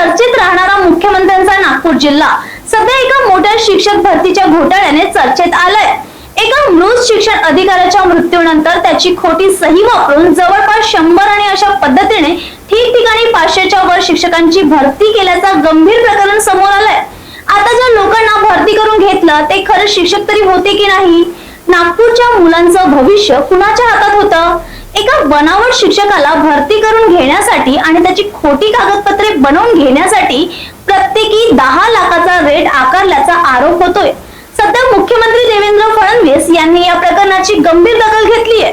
चर्चित राहणारा मुख्यमंत्र्यांचा नागपूर जिल्हा. सध्या एका मोठ्या शिक्षक भरतीच्या घोटाळ्याने चर्चेत आलाय. एका मृत शिक्षण अधिकाऱ्याच्या मृत्यूनंतर त्याची खोटी सही वापरून जवळपास शंभर आणि अशा पद्धतीने ठिकठिकाणी पाचशेच्या वर शिक्षकांची भरती केल्याचा गंभीर प्रकरण समोर आलाय. आता ज्या लोकांना भरती करून घेतलं ते खरं शिक्षक तरी होते की नाही? नागपूरच्या मुलांचं भविष्य कुणाच्या हातात होतं? एका बनावट शिक्षकाला भरती करून घेण्यासाठी आणि त्याची खोटी कागदपत्रे बनवून घेण्यासाठी प्रत्येकी दहा लाखाचा रेट आकारल्याचा आरोप होतोय. सध्या मुख्यमंत्री देवेंद्र फडणवीस यांनी या प्रकरणाची गंभीर दखल घेतली आहे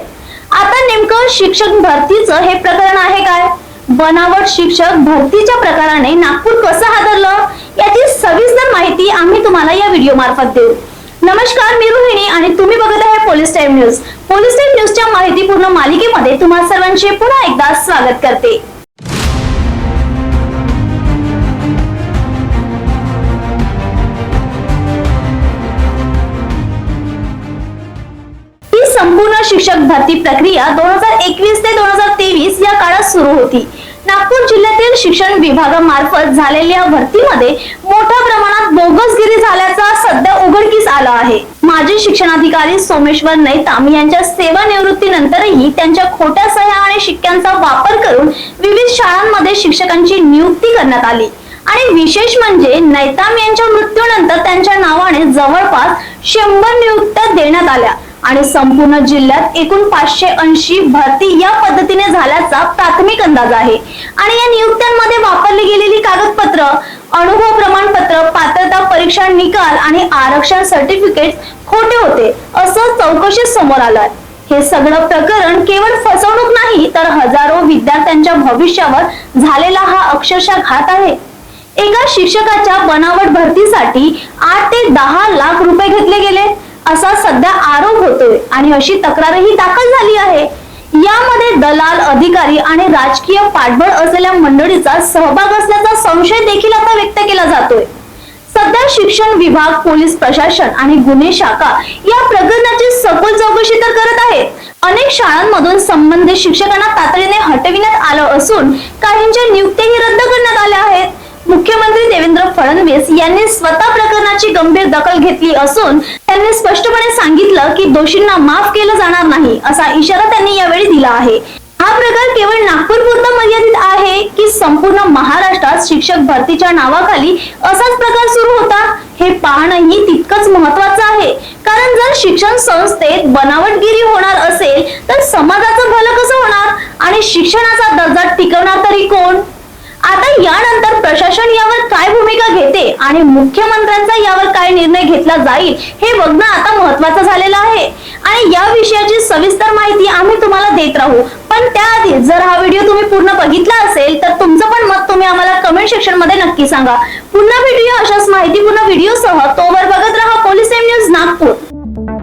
आता नेमकं शिक्षक भरतीचं हे प्रकरण आहे काय? बनावट शिक्षक भरतीच्या प्रकाराने नागपूर कसं हादरलं? याची सविस्तर माहिती आम्ही तुम्हाला या व्हिडिओ मार्फत देऊ. नमस्कार मी रोहिणी आणि तुम्ही बघत आहे police time news. Police time न्यूजच्या माहितीपूर्ण मालिकेमध्ये तुम्हा सर्वांचे पुन्हा एकदा स्वागत करते. ही संपूर्ण शिक्षक भरती प्रक्रिया दोन हजार एकवीस ते दोन हजार तेवीस या काळात सुरू होती. नागपूर जिल्ह्यातील शिक्षण विभागामार्फत झालेल्या भरतीमध्ये मोठ्या प्रमाणात बोगसगिरी झाल्याचा सध्या उघड माजी शिक्षणाधिकारी सोमेश्वर नैताम यांच्या सेवानिवृत्तीनंतरही त्यांच्या खोट्या सह्या आणि शिक्क्यांचा वापर करून विविध शाळांमध्ये शिक्षकांची नियुक्ती करण्यात आली. आणि विशेष म्हणजे नैताम यांच्या मृत्यूनंतर त्यांच्या नावाने जवळपास शंभर नियुक्त्या देण्यात आल्या आणि संपूर्ण जिल्ह्यात एकूण पाचशे ऐंशी भरती या पद्धतीने झाल्याचा प्राथमिक अंदाज आहे. आणि या नियुक्त्यांमध्ये वापरली गेलेली कागदपत्र अनुभव प्रमाणपत्र पात्रता परीक्षा निकाल आणि आरक्षण सर्टिफिकेट खोटे होते असं चौकशीत समोर आलं हे सगळं प्रकरण केवळ फसवणूक नाही तर हजारो विद्यार्थ्यांच्या भविष्यावर झालेला हा अक्षरशः घात आहे. एका शिक्षकाच्या बनावट भरतीसाठी आठ ते दहा लाख रुपये घेतले गेले असा सध्या आरोप होतोय आणि अशी तक्रारही दाखल झाली आहे. यामध्ये दलाल अधिकारी आणि राजकीय पाठबळ असलेल्या मंडळीचा सहभाग असल्याचा संशय देखील आता व्यक्त केला जातोय. सध्या शिक्षण विभाग पोलीस प्रशासन आणि गुन्हे शाखा या प्रकरणाची सखोल चौकशी तर करत आहेत. अनेक शाळांमधून संबंधित शिक्षकांना तातडीने हटविण्यात आलं असून काहींच्या नियुक्त्याही रद्द करण्यात आल्या आहेत. मुख्यमंत्री देवेंद्र फडणवीस यांनी स्वतः प्रकरणाची गंभीर दखल घेतली असून त्यांनी स्पष्टपणे सांगितलं की दोषींना माफ केलं जाणार नाही असा इशारा त्यांनी यावेळी दिला आहे. हा प्रकार केवळ नागपूर पुरता मर्यादित आहे की संपूर्ण महाराष्ट्रात शिक्षक भरतीच्या नावाखाली असाच प्रकार सुरू होता? हे पाहणंही तितकंच महत्वाचं आहे. कारण जर शिक्षण संस्थेत बनावटगिरी होणार असेल तर समाजाचं भलं कसं होणार? आणि शिक्षणाचा दर्जा टिकवणार तरी कोण? आता यानंतर प्रशासन यावर काय भूमिका घेते आणि मुख्यमंत्र्यांचा यावर काय निर्णय घेतला जाईल हे बघणं आता महत्वाचं झालेलं आहे. आणि या विषयाची सविस्तर माहिती आम्ही तुम्हाला देत राहू. पण त्याआधी जर हा व्हिडिओ तुम्ही पूर्ण बघितला असेल तर तुमचं पण मत तुम्ही आम्हाला कमेंट सेक्शनमध्ये नक्की सांगा. पुन्हा भेटूया अशाच माहितीपूर्ण व्हिडिओसह तोवर बघत राहा पोलीस एम न्यूज नागपूर.